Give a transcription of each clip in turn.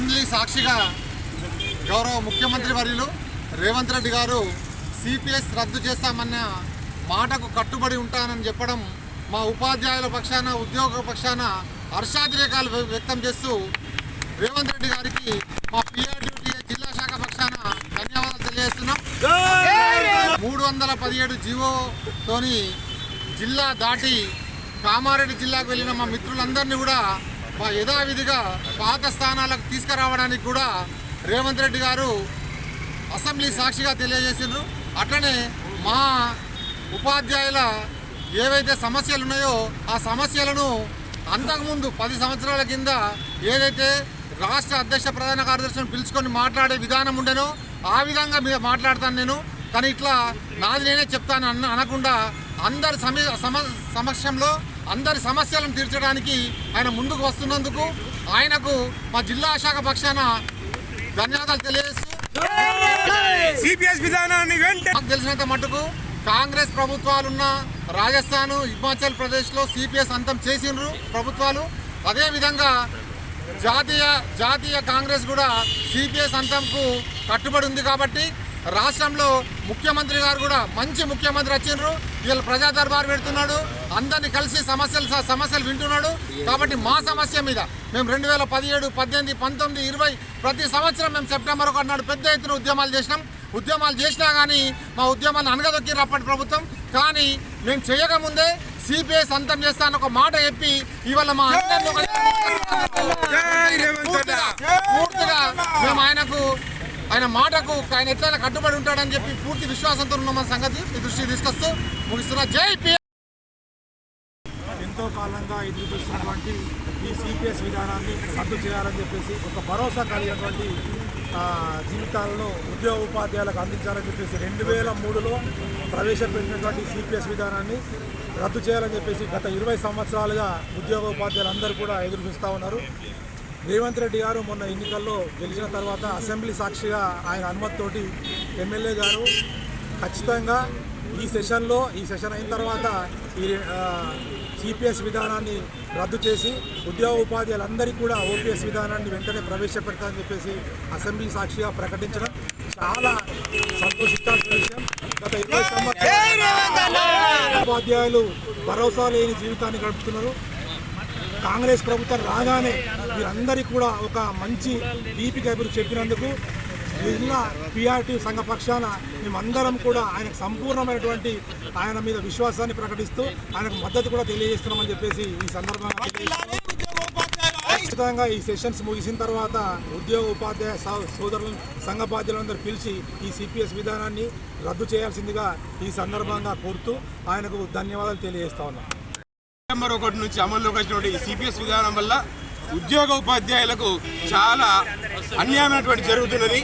సాక్షిగా గౌరవ ముఖ్యమంత్రి వర్యులు రేవంత్ రెడ్డి గారు సిపిఎస్ రద్దు చేస్తామన్న మాటకు కట్టుబడి ఉంటానని చెప్పడం మా ఉపాధ్యాయుల పక్షాన ఉద్యోగ పక్షాన హర్షాతిరేకాలు వ్యక్తం చేస్తూ రేవంత్ రెడ్డి గారికి మా పిఆర్టీ జిల్లా శాఖ పక్షాన ధన్యవాదాలు తెలియజేస్తున్నాం. మూడు వందల పదిహేడు జీవోతోని జిల్లా దాటి కామారెడ్డి జిల్లాకు వెళ్ళిన మా మిత్రులందరినీ కూడా మా యథావిధిగా పాత స్థానాలకు తీసుకురావడానికి కూడా రేవంత్ రెడ్డి గారు అసెంబ్లీ సాక్షిగా తెలియజేసిండ్రు. అట్లనే మా ఉపాధ్యాయుల ఏవైతే సమస్యలు ఉన్నాయో ఆ సమస్యలను అంతకుముందు పది సంవత్సరాల కింద ఏదైతే రాష్ట్ర అధ్యక్ష ప్రధాన కార్యదర్శిని పిలుచుకొని మాట్లాడే విధానం ఉండేనో ఆ విధంగా మీద మాట్లాడతాను నేను. కానీ ఇట్లా నాది నేనే చెప్తాను అన్న అనకుండా అందరి సమీ సమ సమక్షంలో అందరి సమస్యలను తీర్చడానికి ఆయన ముందుకు వస్తున్నందుకు ఆయనకు మా జిల్లా శాఖ పక్షాన ధన్యవాదాలు తెలియజేస్తూ సిపిఎస్ విధానాన్ని నాకు తెలిసినంత మటుకు కాంగ్రెస్ ప్రభుత్వాలున్న రాజస్థాన్ హిమాచల్ ప్రదేశ్లో సిపిఎస్ అంతం చేసిండ్రు ప్రభుత్వాలు. అదేవిధంగా జాతీయ జాతీయ కాంగ్రెస్ కూడా సిపిఎస్ అంతంకు కట్టుబడి ఉంది కాబట్టి రాష్ట్రంలో ముఖ్యమంత్రి గారు కూడా మంచి ముఖ్యమంత్రి వచ్చిండ్రు. వీళ్ళు ప్రజా దర్బార్ పెడుతున్నాడు. అందరినీ కలిసి సమస్యలు సమస్యలు వింటున్నాడు. కాబట్టి మా సమస్య మీద మేము రెండు వేల పదిహేడు పద్దెనిమిది పంతొమ్మిది ఇరవై ప్రతి సంవత్సరం మేము సెప్టెంబర్ ఒకటి నాడు పెద్ద ఎత్తున ఉద్యమాలు చేసినాం. ఉద్యమాలు చేసినా కానీ మా ఉద్యమాన్ని అనగదొక్కిర్రు అప్పటి ప్రభుత్వం. కానీ మేము చేయకముందే సిపిఎస్ అంతం చేస్తాను ఒక మాట చెప్పి ఇవాళ మా అందరిని ఒక పూర్తిగా మేము ఆయనకు ఆయన మాటకు ఆయన ఎట్లయినా కట్టుబడి ఉంటాడని చెప్పి పూర్తి విశ్వాసంతో ఉన్న సంగతి మీ దృష్టికి తీసుకొస్తూ ముగిస్తున్నా. జై పి ఎంతో కాలంగా ఎదురుచూస్తున్నటువంటి ఈ సిపిఎస్ విధానాన్ని రద్దు చేయాలని చెప్పేసి ఒక భరోసా కలిగినటువంటి జీవితాలను ఉద్యోగ ఉపాధ్యాయులకు అందించాలని చెప్పేసి రెండు వేల మూడులో ప్రవేశపెట్టినటువంటి సిపిఎస్ విధానాన్ని రద్దు చేయాలని చెప్పేసి గత ఇరవై సంవత్సరాలుగా ఉద్యోగ ఉపాధ్యాయులు అందరూ కూడా ఎదురు చూస్తూ ఉన్నారు. రేవంత్ రెడ్డి గారు మొన్న ఎన్నికల్లో గెలిచిన తర్వాత అసెంబ్లీ సాక్షిగా ఆయన అనుమతితోటి ఎమ్మెల్యే గారు ఖచ్చితంగా ఈ సెషన్లో ఈ సెషన్ అయిన తర్వాత ఈ సిపిఎస్ విధానాన్ని రద్దు చేసి ఉద్యోగ ఉపాధ్యాయులందరికీ కూడా ఓపీఎస్ విధానాన్ని వెంటనే ప్రవేశపెడతామని చెప్పేసి అసెంబ్లీ సాక్షిగా ప్రకటించడం చాలా సంతోషించాల్సిన విషయం. గత ఇరవై సంవత్సరాలు ఉపాధ్యాయులు భరోసా లేని జీవితాన్ని గడుపుతున్నారు. కాంగ్రెస్ ప్రభుత్వం రాగానే వీరందరికీ కూడా ఒక మంచి దీపిక ఎదురు చెప్పినందుకు జిల్లా పిఆర్టీ సంఘ పక్షాన మేమందరం కూడా ఆయనకు సంపూర్ణమైనటువంటి ఆయన మీద విశ్వాసాన్ని ప్రకటిస్తూ ఆయనకు మద్దతు కూడా తెలియజేస్తున్నామని చెప్పేసి ఈ సందర్భంగా ఖచ్చితంగా ఈ సెషన్స్ ముగిసిన తర్వాత ఉద్యోగ ఉపాధ్యాయ సహ- సోదరులను సంఘ బాధ్యులందరూ పిలిచి ఈ సిపిఎస్ విధానాన్ని రద్దు చేయాల్సిందిగా ఈ సందర్భంగా కోరుతూ ఆయనకు ధన్యవాదాలు తెలియజేస్తా ఉన్నాం. సెప్టెంబర్ ఒకటి నుంచి అమల్లోకి వచ్చినటువంటి ఈ సిపిఎస్ విధానం వల్ల ఉద్యోగ ఉపాధ్యాయులకు చాలా అన్యాయమైనటువంటి జరుగుతున్నది.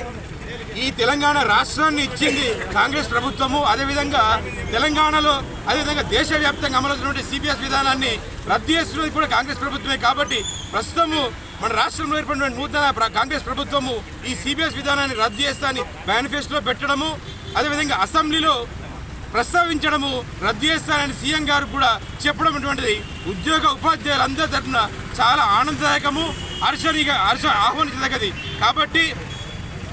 ఈ తెలంగాణ రాష్ట్రాన్ని ఇచ్చింది కాంగ్రెస్ ప్రభుత్వము. అదేవిధంగా తెలంగాణలో అదేవిధంగా దేశవ్యాప్తంగా అమలవుతున్నటువంటి సిపిఎస్ విధానాన్ని రద్దు చేస్తున్నది కూడా కాంగ్రెస్ ప్రభుత్వమే. కాబట్టి ప్రస్తుతము మన రాష్ట్రంలో ఏర్పడిన నూతన ప్ర- కాంగ్రెస్ ప్రభుత్వము ఈ సిపిఎస్ విధానాన్ని రద్దు చేస్తా అని మేనిఫెస్టోలో పెట్టడము. అదేవిధంగా అసెంబ్లీలో ప్రస్తావించడము రద్దు చేస్తానని సీఎం గారు కూడా చెప్పడం అటువంటిది. ఉద్యోగ ఉపాధ్యాయులందరి తరఫున చాలా ఆనందదాయకము హర్షణీయ హర్ష ఆహ్వానించదగ్గది. కాబట్టి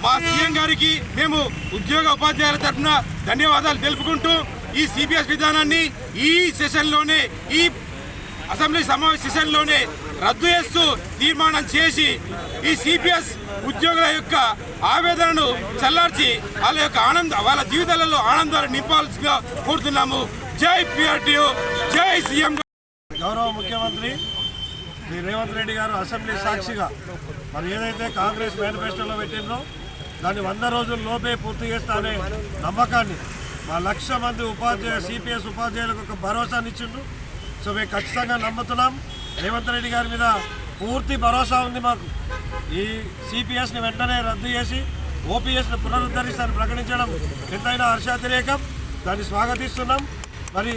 మా సీఎం గారికి మేము ఉద్యోగ ఉపాధ్యాయుల తరఫున ధన్యవాదాలు తెలుపుకుంటూ ఈ సిబిఎస్ విధానాన్ని ఈ సెషన్లోనే ఈ అసెంబ్లీ సమావేశ సెషన్లోనే రద్దు చేస్తూ తీర్మానం చేసి ఈ సిపిఎస్ ఉద్యోగుల యొక్క ఆవేదనను చల్లార్చి వాళ్ళ యొక్క ఆనంద వాళ్ళ జీవితాలలో ఆనందాలు నింపాల్సిగా కోరుతున్నాము. జై పిఆర్టీఓ జై సీఎం గౌరవ ముఖ్యమంత్రి శ్రీ రేవంత్ రెడ్డి గారు అసెంబ్లీ సాక్షిగా మరి ఏదైతే కాంగ్రెస్ మేనిఫెస్టోలో పెట్టిందో దాన్ని వంద రోజుల లోపే పూర్తి చేస్తానే నమ్మకాన్ని. మా లక్ష మంది ఉపాధ్యాయ సిపిఎస్ ఉపాధ్యాయులకు ఒక భరోసానిచ్చిండు. సో మేము ఖచ్చితంగా నమ్ముతున్నాం. రేవంత్ రెడ్డి గారి మీద పూర్తి భరోసా ఉంది మాకు. ఈ సిపిఎస్ని వెంటనే రద్దు చేసి ఓపీఎస్ని పునరుద్ధరిస్తారని ప్రకటించడం ఎంతైనా హర్షాతిరేకం. దాన్ని స్వాగతిస్తున్నాం. మరి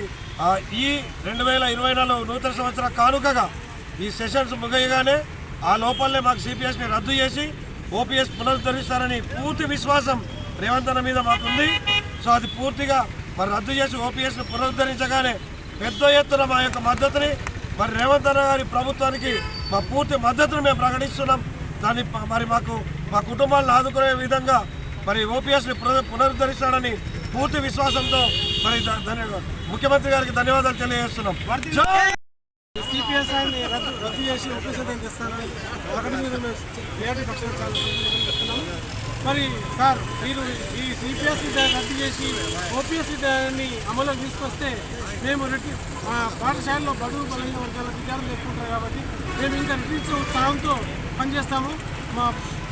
ఈ రెండు వేల ఇరవై నాలుగు నూతన సంవత్సర కానుకగా ఈ సెషన్స్ ముగియగానే ఆ లోపలనే మాకు సిపిఎస్ని రద్దు చేసి ఓపీఎస్ పునరుద్ధరిస్తారని పూర్తి విశ్వాసం రేవంత్ అన్న మీద మాకుంది. సో అది పూర్తిగా మరి రద్దు చేసి ఓపీఎస్ని పునరుద్ధరించగానే పెద్ద ఎత్తున మా యొక్క మద్దతుని మరి రేవంత్ అన్న గారి ప్రభుత్వానికి మా పూర్తి మద్దతును మేము ప్రకటిస్తున్నాం. దాన్ని మరి మాకు మా కుటుంబాలను ఆదుకునే విధంగా మరి ఓపీఎస్ని పునరుద్ధరిస్తాడని పూర్తి విశ్వాసంతో మరి ద- ముఖ్యమంత్రి గారికి ధన్యవాదాలు తెలియజేస్తున్నాం. సిపిఎస్ రద్దు రద్దు చేసి ఉపయోగం చేస్తారని ఒకటి మీద మేము ఏడు పక్షాలు చాలా చెప్తున్నాము మరి సార్ మీరు ఈ సిపిఎస్ విధానం రద్దు చేసి ఓపీఎస్ విధానాన్ని అమలులోకి తీసుకొస్తే మేము రెట్టి మా పాఠశాలలో బడుగు బలహీన వర్గాల విద్యార్థులు ఎక్కువ ఉంటారు కాబట్టి మేము ఇంకా రెట్టించే ఉత్సాహంతో పనిచేస్తాము. మా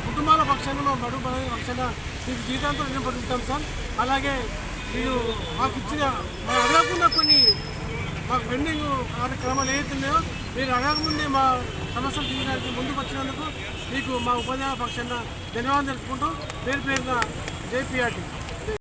కుటుంబాల పక్షాన మా బడుగు బలహీన పక్షాన మీకు జీవితాంతం రుణపడి సార్. అలాగే మీరు మాకు ఇచ్చిన మా అడగకుండా కొన్ని మాకు పెండింగ్ కార్యక్రమాలు ఏవైతున్నాయో మీరు అడగకముందే మా సమస్యలు తీయడానికి ముందుకు వచ్చినందుకు మీకు మా ఉపాధ్యాయ పక్షాన ధన్యవాదాలు తెలుపుకుంటూ పేరు పేరున జేపీఆర్టీ.